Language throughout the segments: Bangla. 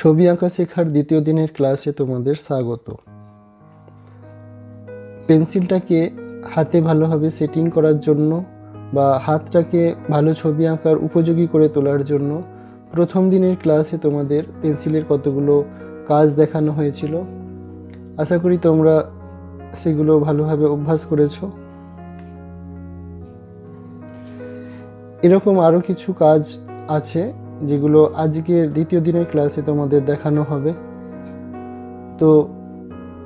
ছবি আঁকা শেখার দ্বিতীয় দিনের ক্লাসে তোমাদের স্বাগত। পেন্সিলটাকে হাতে ভালোভাবে সেটিং করার জন্য বা হাতটাকে ভালো ছবি আঁকার উপযোগী করে তোলার জন্য প্রথম দিনের ক্লাসে তোমাদের পেন্সিলের কতগুলো কাজ দেখানো হয়েছিল। আশা করি তোমরা সেগুলো ভালোভাবে অভ্যাস করেছ। এরকম আরও কিছু কাজ আছে যেগুলো আজকের দ্বিতীয় দিনের ক্লাসে তোমাদের দেখানো হবে। তো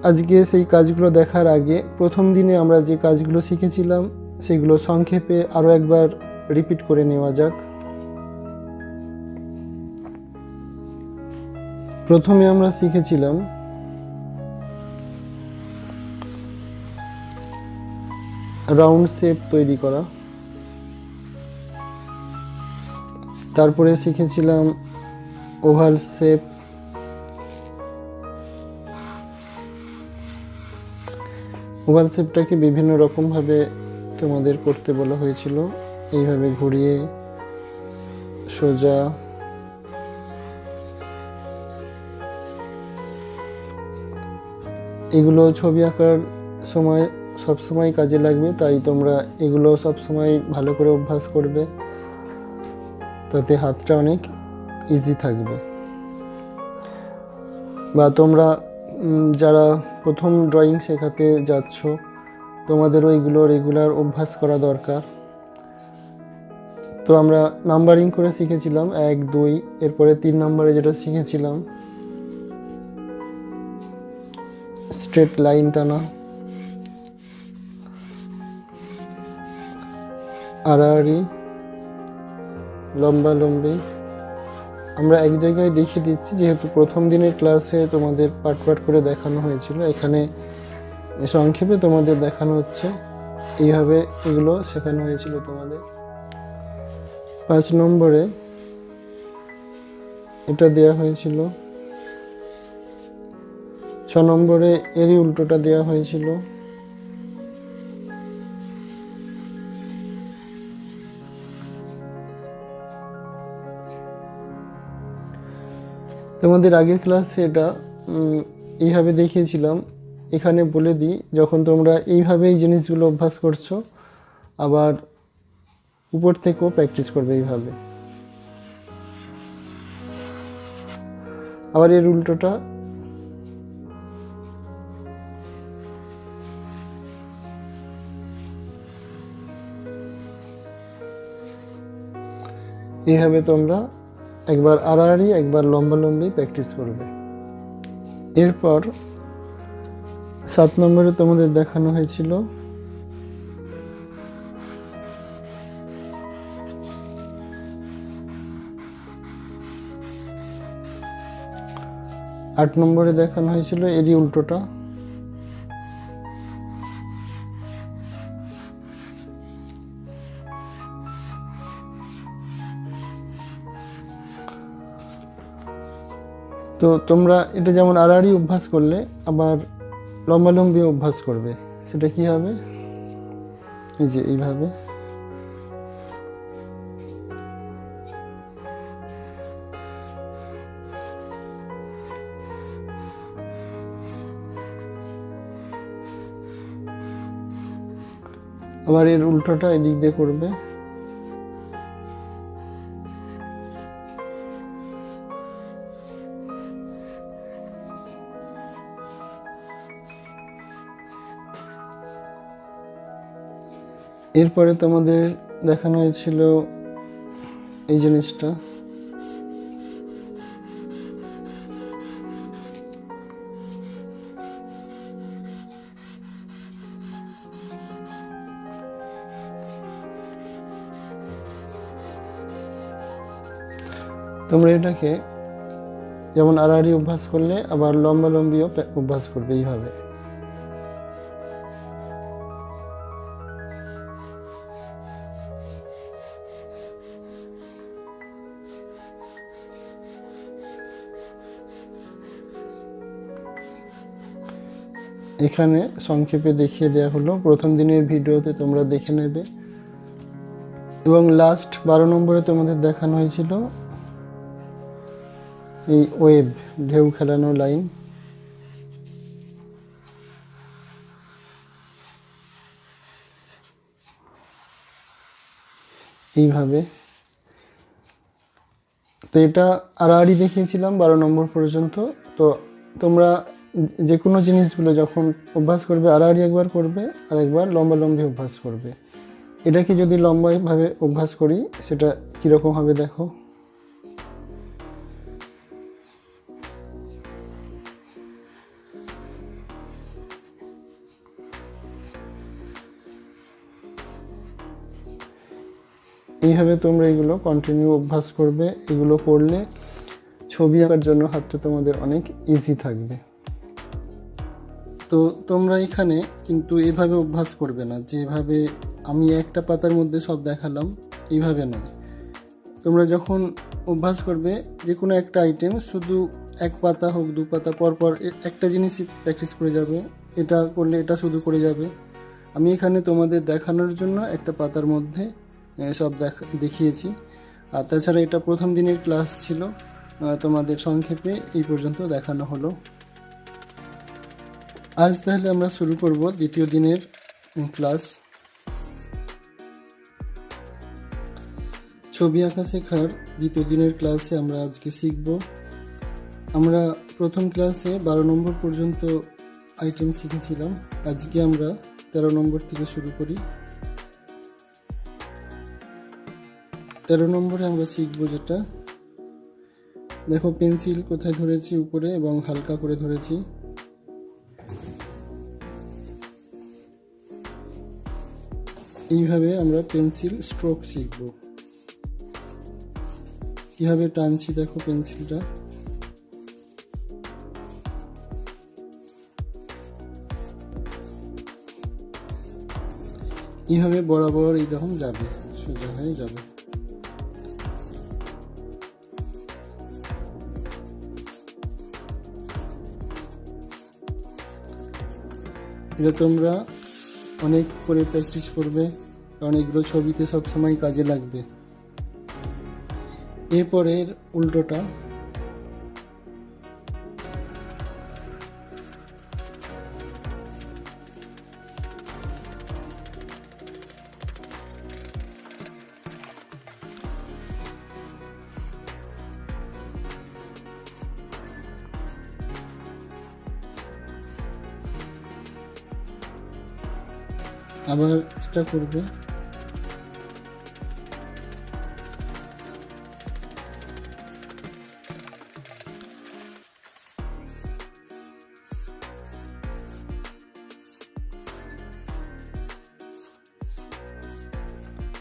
আজকে সেই কাজগুলো দেখার আগে প্রথম দিনে আমরা যে কাজগুলো শিখেছিলাম, সেগুলো সংক্ষেপে আরও একবার রিপিট করে নেওয়া যাক। প্রথমে আমরা শিখেছিলাম রাউন্ড শেপ তৈরি করা। তারপরে শিখেছিলাম ওভাল শেপ। ওভাল শেপটাকে বিভিন্ন রকমভাবে তোমাদের করতে বলা হয়েছিল। এইভাবে ঘুরিয়ে, সোজা। এগুলো ছবি আঁকার সময় সব সময় কাজে লাগবে, তাই তোমরা এগুলো সব সময় ভালো করে অভ্যাস করবে। তাতে হাতটা অনেক ইজি থাকবে। বা তোমরা যারা প্রথম ড্রয়িং শেখাতে যাচ্ছ, তোমাদেরও এগুলো রেগুলার অভ্যাস করা দরকার। তো আমরা নাম্বারিং করে শিখেছিলাম, এক, দুই, এরপরে তিন নম্বরে যেটা শিখেছিলাম স্ট্রেট লাইন টানা। আড়াআড়ি লম্বা, লম্বি। আমরা এক জায়গায় দেখিয়ে দিচ্ছি, যেহেতু প্রথম দিনের ক্লাসে তোমাদের পাট পাট করে দেখানো হয়েছিল, এখানে সংক্ষেপে তোমাদের দেখানো হচ্ছে, এইভাবে এগুলো শেখানো হয়েছিল তোমাদের। পাঁচ নম্বরে এটা দেয়া হয়েছিল। ছ নম্বরে এরই উল্টোটা দেওয়া হয়েছিল। তোমাদের আগের ক্লাসে এটা এইভাবে দেখিয়েছিলাম। এখানে বলে দিই, যখন তোমরা এইভাবে এই জিনিসগুলো অভ্যাস করছ, আবার উপর থেকেও প্র্যাকটিস করবে এইভাবে। আবার এর উল্টোটা। এইভাবে তোমরা একবার আড়াআড়ি, একবার লম্বা লম্বি প্র্যাকটিস করবে। এরপর সাত নম্বরে তোমাদের দেখানো হয়েছিল আট নম্বরে দেখানো হয়েছিল এরই উল্টোটা। তো তোমরা এটা যেমন আড়াআড়ি অভ্যাস করলে, আবার লম্বালম্বি অভ্যাস করবে। সেটা কি হবে? এই যে এইভাবে। আবার এর উল্টোটা এদিক দিয়ে করবে। এরপরে তোমাদের দেখানো হয়েছিল এই জিনিসটা। তোমরা এটাকে যেমন আড়াআড়ি অভ্যাস করলে, আবার লম্বা লম্বিও অভ্যাস করবে, এইভাবে। এখানে সংক্ষেপে দেখিয়ে দেওয়া হলো। প্রথম দিনের ভিডিওতে তোমরা দেখে নেবে। এবং লাস্ট বারো নম্বরে তোমাদের দেখানো হয়েছিল এই ওয়েব ঢেউ খেলানো লাইন এইভাবে। তো এটা আড়াআড়ি দেখিয়েছিলাম বারো নম্বর পর্যন্ত। তো তোমরা যে কোনো জিনিসগুলো যখন অভ্যাস করবে, আড়াআড়ি একবার করবে, আর একবার লম্বা লম্বি অভ্যাস করবে। এটাকে যদি লম্বাভাবে অভ্যাস করি, সেটা কীরকম হবে দেখো? এইভাবে তোমরা এগুলো কন্টিনিউ অভ্যাস করবে। এগুলো করলে ছবি আঁকার জন্য হাতটা তোমাদের অনেক ইজি থাকবে। তো তোমরা এখানে কিন্তু এভাবে অভ্যাস করবে না, যেভাবে আমি একটা পাতার মধ্যে সব দেখালাম এইভাবে নয়। তোমরা যখন অভ্যাস করবে যে কোনো একটা আইটেম শুধু এক পাতা হোক, দু পাতা পর পর একটা জিনিসই প্র্যাকটিস করে যাবে, এটা করলে এটা শুধু করে যাবে। আমি এখানে তোমাদের দেখানোর জন্য একটা পাতার মধ্যে সব দেখ, দেখিয়েছি। আর তাছাড়া এটা প্রথম দিনের ক্লাস ছিল তোমাদের সংক্ষেপে এই পর্যন্ত দেখানো হলো। আজ তাহলে আমরা শুরু করব দ্বিতীয় দিনের ক্লাস। ছবি আঁকা শেখার দ্বিতীয় দিনের ক্লাসে আমরা আজকে শিখব। আমরা প্রথম ক্লাসে বারো নম্বর পর্যন্ত আইটেম শিখেছিলাম। আজকে আমরা তেরো নম্বর থেকে শুরু করি। তেরো নম্বরে আমরা শিখব যেটা। দেখো, পেন্সিল কোথায় ধরেছি? উপরে এবং হালকা করে ধরেছি। এইভাবে আমরা পেন্সিল স্ট্রোক শিখব। কীভাবে টানছি দেখো পেন্সিলটা। এইভাবে বরাবর এইরকম যাবে, সোজা হয়ে যাবে। এটা তোমরা অনেক করে প্র্যাকটিস করবে কারণ এগুলো ছবিতে সবসময় কাজে লাগবে। এরপরের উল্টোটা আবার এটা করবে।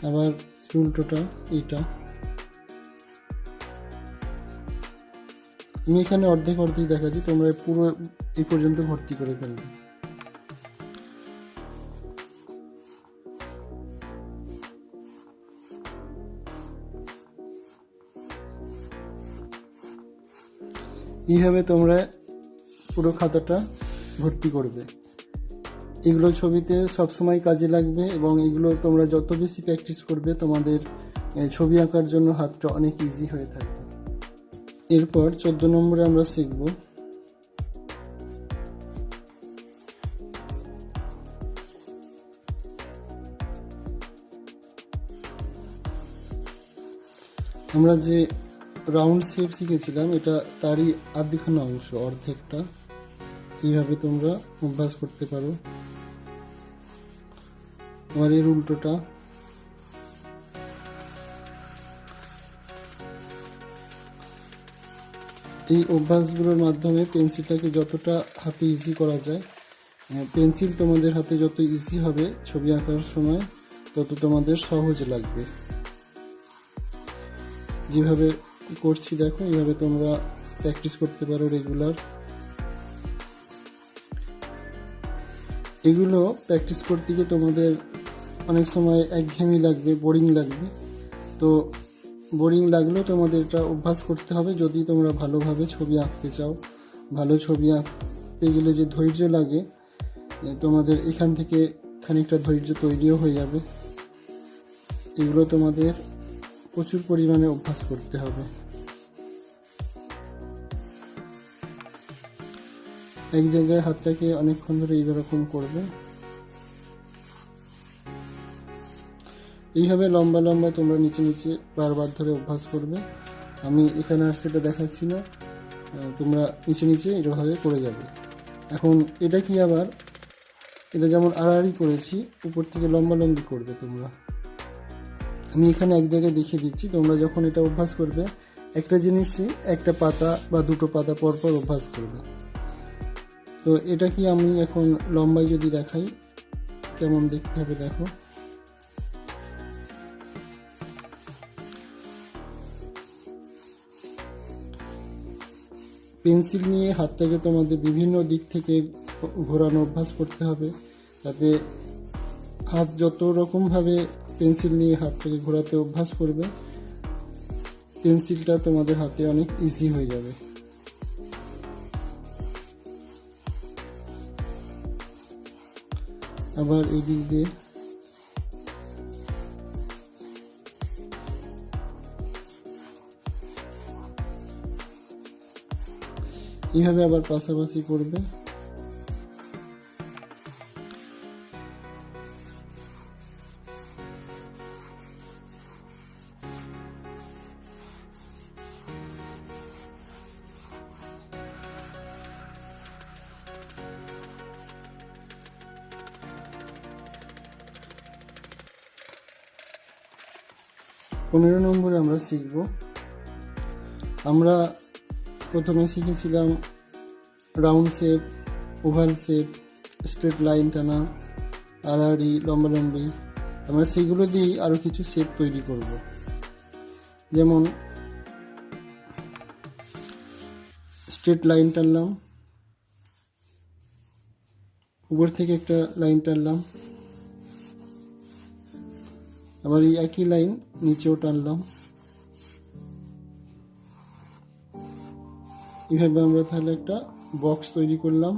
আবার উল্টোটা, এইটা। আমি এখানে অর্ধেক অর্ধেক দেখাচ্ছি, তোমরা পুরো এই পর্যন্ত ভর্তি করে ফেলবে। এইভাবে তোমরা পুরো খাতাটা ভর্তি করবে। এগুলো ছবিতে সবসময় কাজে লাগবে এবং এগুলো তোমরা যত বেশি প্র্যাকটিস করবে, তোমাদের ছবি আঁকার জন্য হাতটা অনেক ইজি হয়ে থাকবে। এরপর চোদ্দ নম্বরে আমরা শিখব। আমরা যে রাউন্ড শেপ শিখেছিলাম, এটা তারই আধখানা অংশ, অর্ধেকটা। এইভাবে তোমরা অভ্যাস করতে পারো। আবার এর উল্টোটা। এই অভ্যাসগুলোর মাধ্যমে পেন্সিলটাকে যতটা হাতে ইজি করা যায় পেন্সিল তোমাদের হাতে যত ইজি হবে ছবি আঁকার সময়, তত তোমাদের সহজ লাগবে। যেভাবে করছি, দেখো, এইভাবে তোমরা প্র্যাকটিস করতে পারো রেগুলার এগুলো প্র্যাকটিস করতে গিয়ে তোমাদের অনেক সময় একঘেয়েমি লাগবে বোরিং লাগবে। তো বোরিং লাগলেও তোমাদের এটা অভ্যাস করতে হবে, যদি তোমরা ভালোভাবে ছবি আঁকতে চাও। ভালো ছবি আঁকতে গেলে যে ধৈর্য লাগে তোমাদের এখান থেকে খানিকটা ধৈর্য তৈরিও হয়ে যাবে। এগুলো তোমাদের প্রচুর পরিমাণে অভ্যাস করতে হবে। এক জায়গায় হাতটাকে অনেকক্ষণ ধরে এইরকম করবে। এইভাবে লম্বা লম্বা তোমরা নিচে নিচে বারবার ধরে অভ্যাস করবে। আমি এখানে আর সেটা দেখাচ্ছি না। তোমরা নিচে নিচে এরভাবে করে যাবে। এখন এটা কি আবার? এটা যেমন আড়াআড়ি করেছি, উপর থেকে লম্বা লম্বি করবে তোমরা। আমি এখানে এক জায়গায় দেখিয়ে দিচ্ছি, তোমরা যখন এটা অভ্যাস করবে, একটা জিনিসই একটা পাতা বা দুটো পাতা পর পর অভ্যাস করবে। তো এটা কি আমি এখন লম্বাই যদি দেখাই, কেমন দেখতে হবে দেখো। পেন্সিল নিয়ে হাতটাকে তোমাদের বিভিন্ন দিক থেকে ঘোরানো অভ্যাস করতে হবে, যাতে হাত যত রকমভাবে পেন্সিল নিয়ে হাতটাকে ঘোরাতে অভ্যাস করবে, পেন্সিলটা তোমাদের হাতে অনেক ইজি হয়ে যাবে। আবার এই দিক দিয়ে। এইভাবে আবার পাশাপাশি করবে। শিখব। আমরা প্রথমে শিখেছিলাম round shape oval shape straight line টানা, আড়াআড়ি, লম্বালম্বি। আমরা সেগুলো দিয়েই আরও কিছু শেপ তৈরি করব। যেমন স্ট্রেট লাইন টানলাম। উপর থেকে একটা লাইন টানলাম। আবার এই একই লাইন নিচেও টানলাম। এইভাবে আমরা তাহলে একটা বক্স তৈরি করলাম।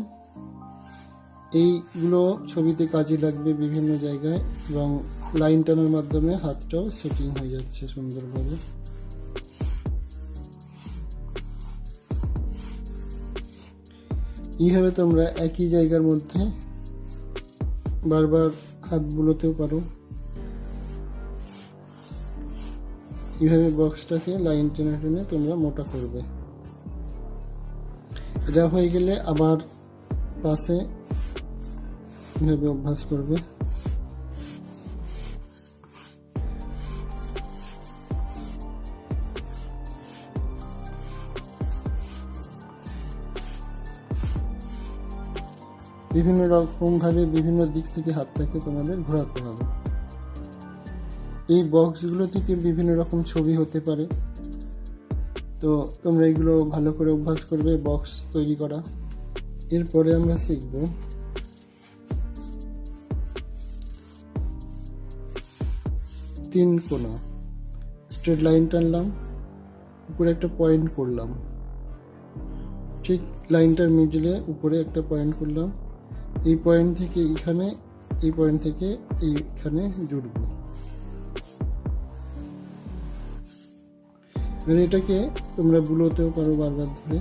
এইগুলো ছবিতে কাজে লাগবে বিভিন্ন জায়গায় এবং লাইন টানার মাধ্যমে হাতটাও সেটিং হয়ে যাচ্ছে সুন্দরভাবে। এইভাবে তোমরা একই জায়গার মধ্যে বারবার হাত বুলোতেও পারো। এইভাবে বক্সটাকে লাইন টেনে টেনে তোমরা মোটা করবে। এটা হয়ে গেলে আবার পাশে এভাবে অভ্যাস করবে। বিভিন্ন রকমভাবে বিভিন্ন দিক থেকে হাতটাকে তোমাদের ঘোরাতে হবে। এই বক্সগুলো থেকে বিভিন্ন রকম ছবি হতে পারে। তো তোমরা এগুলো ভালো করে অভ্যাস করবে বক্স তৈরি করা। এরপরে আমরা শিখব। তিন কোনা। স্ট্রেট লাইন টানলাম, উপরে একটা পয়েন্ট করলাম। ঠিক লাইনটার মিডলে উপরে একটা পয়েন্ট করলাম। এই পয়েন্ট থেকে এখানে, এই পয়েন্ট থেকে এইখানে জুড়বো। এবার এটাকে তোমরা বুলোতেও পারো বারবার ধরে।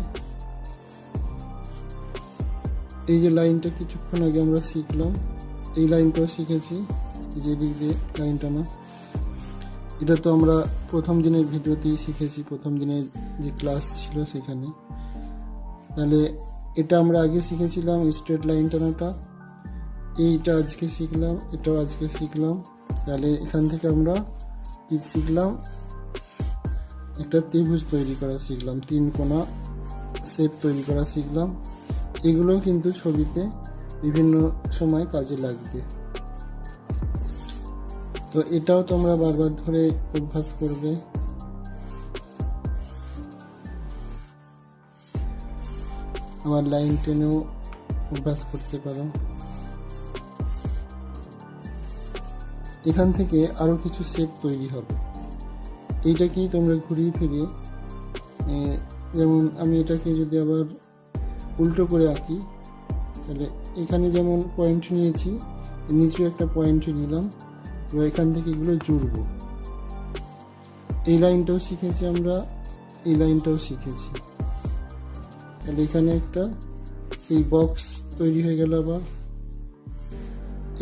এই যে লাইনটা কিছুক্ষণ আগে আমরা শিখলাম, এই লাইনটাও শিখেছি যে দিক দিয়ে লাইন টানা এটা তো আমরা প্রথম দিনের ভিডিওতেই শিখেছি, প্রথম দিনের যে ক্লাস ছিল সেখানে। তাহলে এটা আমরা আগে শিখেছিলাম, স্ট্রেট লাইন টানাটা। এইটা আজকে শিখলাম, এটাও আজকে শিখলাম। তাহলে এখান থেকে আমরা কি শিখলাম? একটা ত্রিভুজ তৈরি করা শিখলাম, তিন কোণা, শেপ তৈরি করা শিখলাম। এগুলো কিন্তু ছবিতে বিভিন্ন সময় কাজে লাগবে। তো এটাও তোমরা বারবার ধরে অভ্যাস করবে। আমার লাইন টেনেও অভ্যাস করতে পারো। এখান থেকে আরও কিছু শেপ তৈরি হবে। এইটাকেই তোমরা ঘুরিয়ে ফিরিয়ে যেমন আমি এটাকে যদি আবার উল্টো করে আঁকি, তাহলে এখানে যেমন পয়েন্ট নিয়েছি, নিচু একটা পয়েন্ট নিলাম, এবার এখান থেকে এগুলো জুড়বো। এই লাইনটাও শিখেছি আমরা, এই লাইনটাও শিখেছি। তাহলে এখানে একটা, এই বক্স তৈরি হয়ে গেল আবার।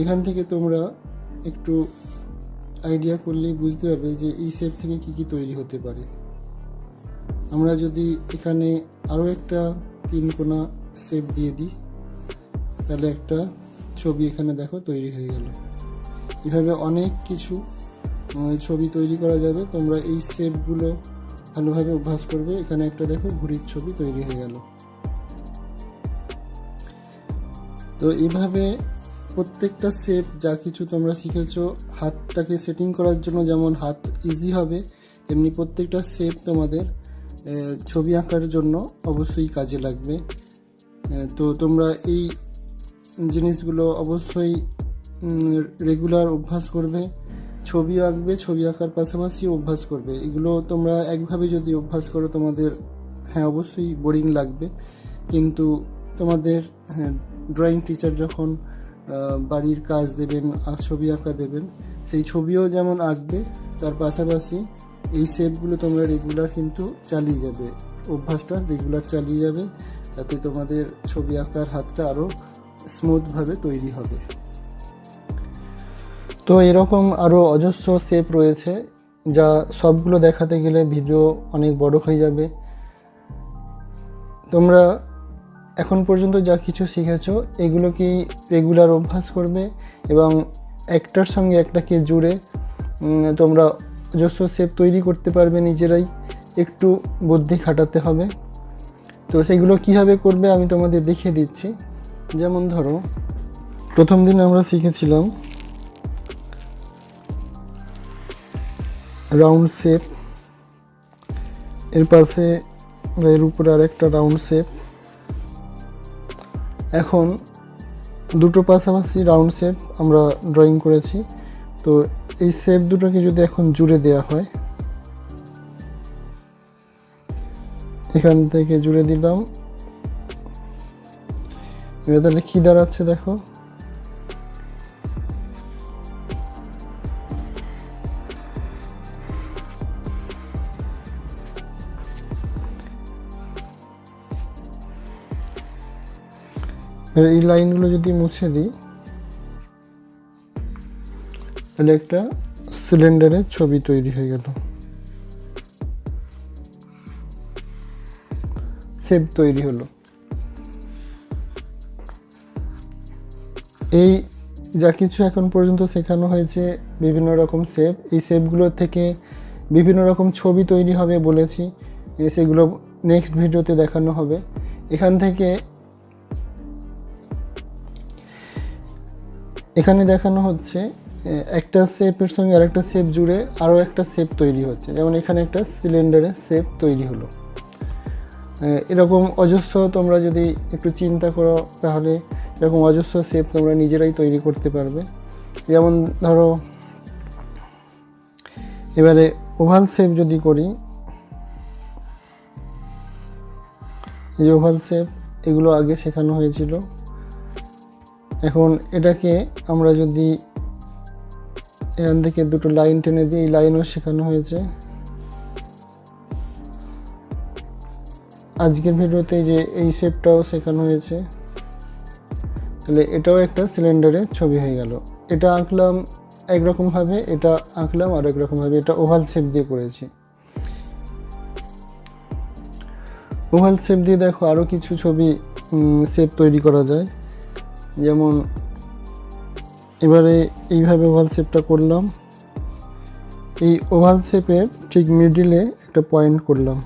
এখান থেকে তোমরা একটু আইডিয়া করলেই বুঝতে পারবে যে এই শেপ থেকে কি কি তৈরি হতে পারে। আমরা যদি এখানে আরও একটা তিন কোনা শেপ দিয়ে দিই, তাহলে একটা ছবি এখানে দেখো তৈরি হয়ে গেল। এভাবে অনেক কিছু ছবি তৈরি করা যাবে। তোমরা এই শেপগুলো ভালোভাবে অভ্যাস করবে। এখানে একটা দেখো ঘুড়ির ছবি তৈরি হয়ে গেল। তো এইভাবে প্রত্যেকটা শেপ যা কিছু তোমরা শিখেছো, হাতটাকে সেটিং করার জন্য যেমন হাত ইজি হবে, তেমনি প্রত্যেকটা শেপ তোমাদের ছবি আঁকার জন্য অবশ্যই কাজে লাগবে। তো তোমরা এই জিনিসগুলো অবশ্যই রেগুলার অভ্যাস করবে। ছবি আঁকবে, ছবি আঁকার পাশাপাশি অভ্যাস করবে। এগুলো তোমরা একভাবে যদি অভ্যাস করো, তোমাদের হ্যাঁ অবশ্যই বোরিং লাগবে। কিন্তু তোমাদের হ্যাঁ ড্রয়িং টিচার যখন বাড়ির কাজ দেবেন ছবি আঁকা দেবেন। সেই ছবিও যেমন আঁকবে, তার পাশাপাশি এই শেপগুলো তোমরা রেগুলার কিন্তু চালিয়ে যাবে। অভ্যাসটা রেগুলার চালিয়ে যাবে, তাতে তোমাদের ছবি আঁকার হাতটা আরও স্মুথভাবে তৈরি হবে। তো এরকম আরও অজস্র শেপ রয়েছে, যা সবগুলো দেখাতে গেলে ভিডিও অনেক বড় হয়ে যাবে। তোমরা এখন পর্যন্ত যা কিছু শিখেছো এগুলোকেই রেগুলার অভ্যাস করবে এবং একটার সঙ্গে একটাকে জুড়ে তোমরা অজস্র শেপ তৈরি করতে পারবে নিজেরাই, একটু বুদ্ধি খাটাতে হবে। তো সেগুলো কীভাবে করবে আমি তোমাদের দেখিয়ে দিচ্ছি। যেমন ধরো, প্রথম দিন আমরা শিখেছিলাম রাউন্ড শেপ এর পাশে এর উপরে আরেকটা রাউন্ড শেপ এখন দুটো পাশাপাশি রাউন্ড শেপ আমরা ড্রয়িং করেছি। তো এই শেপ দুটোকে যদি এখন জুড়ে দেওয়া হয়, এখান থেকে জুড়ে দিলাম। এবার তাহলে কী দাঁড়াচ্ছে দেখো? এবার এই লাইনগুলো যদি মুছে দিই, তাহলে একটা সিলিন্ডারের ছবি তৈরি হয়ে গেল। শেপ তৈরি হলো। এই যা কিছু এখন পর্যন্ত শেখানো হয়েছে, বিভিন্ন রকম শেপ এই শেপগুলো থেকে বিভিন্ন রকম ছবি তৈরি হবে বলেছি। সেগুলো নেক্সট ভিডিওতে দেখানো হবে। এখান থেকে এখানে দেখানো হচ্ছে একটা শেপের সঙ্গে আরেকটা শেপ জুড়ে আরও একটা শেপ তৈরি হচ্ছে। যেমন এখানে একটা সিলিন্ডারের শেপ তৈরি হলো। এরকম অজস্র তোমরা যদি একটু চিন্তা করো, তাহলে এরকম অজস্র শেপ তোমরা নিজেরাই তৈরি করতে পারবে। যেমন ধরো, এবারে ওভাল শেপ যদি করি, এই ওভাল শেপ, এগুলো আগে শেখানো হয়েছিল। এখন এটাকে আমরা যদি এখান থেকে দুটো লাইন টেনে দিই, এই লাইনও শেখানো হয়েছে। আজকের ভিডিওতে যে এই শেপটাও শেখানো হয়েছে, তাহলে এটাও একটা সিলিন্ডারের ছবি হয়ে গেল। এটা আঁকলাম একরকমভাবে এটা আঁকলাম আর একরকমভাবে এটা ওভাল শেপ দিয়ে করেছি। ওভাল শেপ দিয়ে দেখো আরও কিছু ছবি শেপ তৈরি করা যায়। যেমন এবারে এইভাবে ওভাল শেপটা করলাম। এই ওভাল শেপের ঠিক মিডিলে একটা পয়েন্ট করলাম।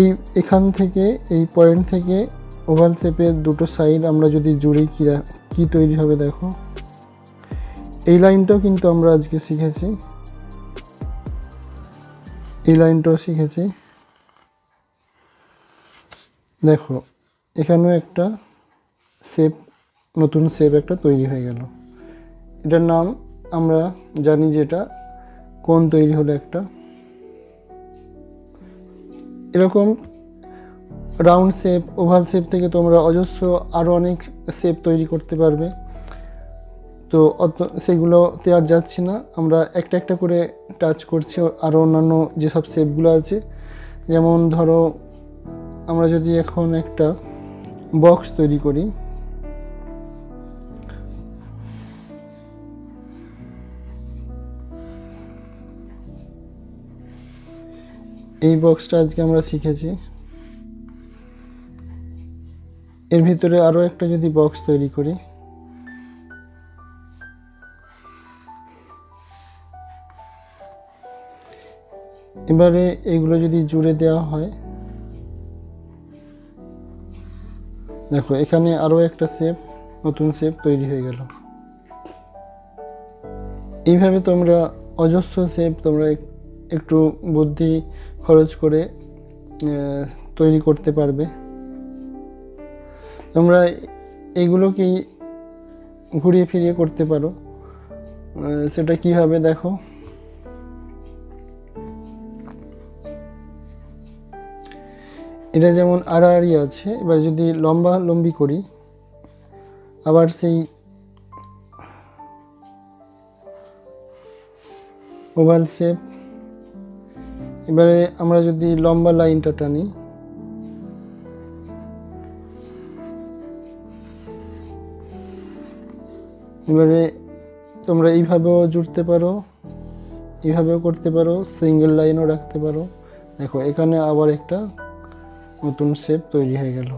এই এখান থেকে, এই পয়েন্ট থেকে ওভাল শেপের দুটো সাইড আমরা যদি জুড়ি কী কী তৈরি হবে দেখো। এই লাইনটাও কিন্তু আমরা আজকে শিখেছি। এই লাইনটাও শিখেছি। দেখো, এখানেও একটা শেপ নতুন শেপ একটা তৈরি হয়ে গেল। এটার নাম আমরা জানি যে এটা কোন তৈরি হলো একটা। এরকম রাউন্ড শেপ ওভাল শেপ থেকে তোমরা অজস্র আরও অনেক শেপ তৈরি করতে পারবে। তো অত সেগুলোতে আর যাচ্ছি না। আমরা একটা একটা করে টাচ করছি আরও অন্যান্য যেসব শেপগুলো আছে। যেমন ধরো, আমরা যদি এখন একটা বক্স তৈরি করি। এই বক্সটা আজকে আমরা শিখেছি। এর ভিতরে আরও একটা যদি বক্স তৈরি করি। এবারে এগুলো যদি জুড়ে দেওয়া হয়। দেখো, এখানে আরও একটা শেপ নতুন শেপ তৈরি হয়ে গেল। এইভাবে তোমরা অজস্র শেপ তোমরা একটু বুদ্ধি খরচ করে তৈরি করতে পারবে। তোমরা এইগুলোকেই ঘুরিয়ে ফিরিয়ে করতে পারো। সেটা কীভাবে দেখো? এটা যেমন আড়াআড়ি আছে, এবার যদি লম্বা লম্বি করি, আবার সেই ওভাল শেপ এবারে আমরা যদি লম্বা লাইনটা টানি। এবারে তোমরা এইভাবেও জুড়তে পারো, এইভাবেও করতে পারো সিঙ্গেল লাইনও রাখতে পারো। দেখো, এখানে আবার একটা নতুন শেপ তৈরি হয়ে গেল।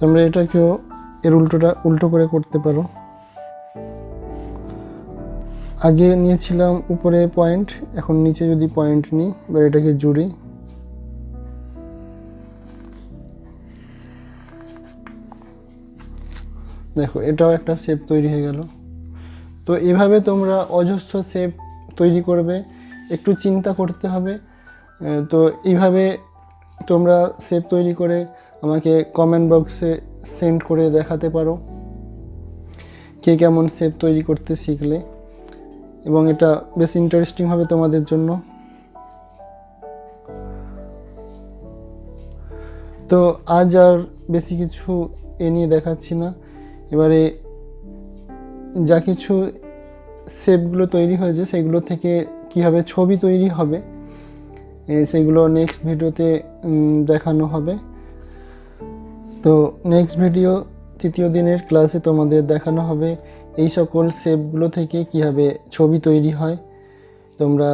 তোমরা এটাকেও এর উল্টোটা, উল্টো করে করতে পারো। আগে নিয়েছিলাম উপরে পয়েন্ট এখন নিচে যদি পয়েন্ট নিই, এবার এটাকে জুড়ি। দেখো, এটাও একটা শেপ তৈরি হয়ে গেল। তো এভাবে তোমরা অজস্র শেপ তৈরি করবে, একটু চিন্তা করতে হবে। তো এইভাবে তোমরা শেপ তৈরি করে আমাকে কমেন্ট বক্সে সেন্ড করে দেখাতে পারো। কে কেমন শেপ তৈরি করতে শিখলে এবং এটা বেশ ইন্টারেস্টিং হবে তোমাদের জন্য। তো আজ আর বেশি কিছু এ নিয়ে দেখাচ্ছি না। এবারে যা কিছু শেপগুলো তৈরি হয়েছে সেগুলো থেকে কীভাবে ছবি তৈরি হবে সেগুলো নেক্সট ভিডিওতে দেখানো হবে। তো নেক্সট ভিডিও তৃতীয় দিনের ক্লাসে তোমাদের দেখানো হবে এই সকল শেপগুলো থেকে কীভাবে ছবি তৈরি হয়। তোমরা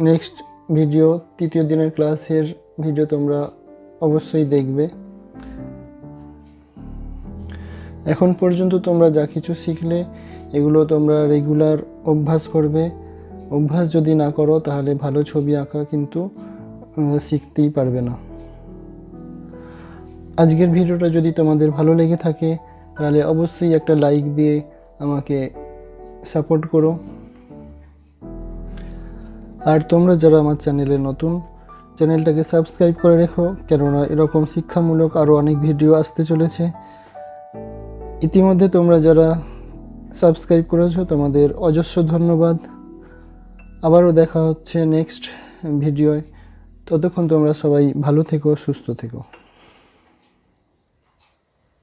নেক্সট ভিডিও তৃতীয় দিনের ক্লাসের ভিডিও তোমরা অবশ্যই দেখবে। এখন পর্যন্ত তোমরা যা কিছু শিখলে, এগুলো তোমরা রেগুলার অভ্যাস করবে। অভ্যাস যদি না করো, তাহলে ভালো ছবি আঁকা কিন্তু শিখতেই পারবে না। আজকের ভিডিওটা যদি তোমাদের ভালো লেগে থাকে, তাহলে অবশ্যই একটা লাইক দিয়ে আমাকে সাপোর্ট করো। আর তোমরা যারা আমার চ্যানেলে নতুন, চ্যানেলটাকে সাবস্ক্রাইব করে রেখো, কেননা এরকম শিক্ষামূলক আরও অনেক ভিডিও আসতে চলেছে। ইতিমধ্যে তোমরা যারা সাবস্ক্রাইব করেছ, তোমাদের অজস্র ধন্যবাদ। আবারও দেখা হচ্ছে নেক্সট ভিডিওয়। ততক্ষণ তোমরা সবাই ভালো থেকো, সুস্থ থেকো।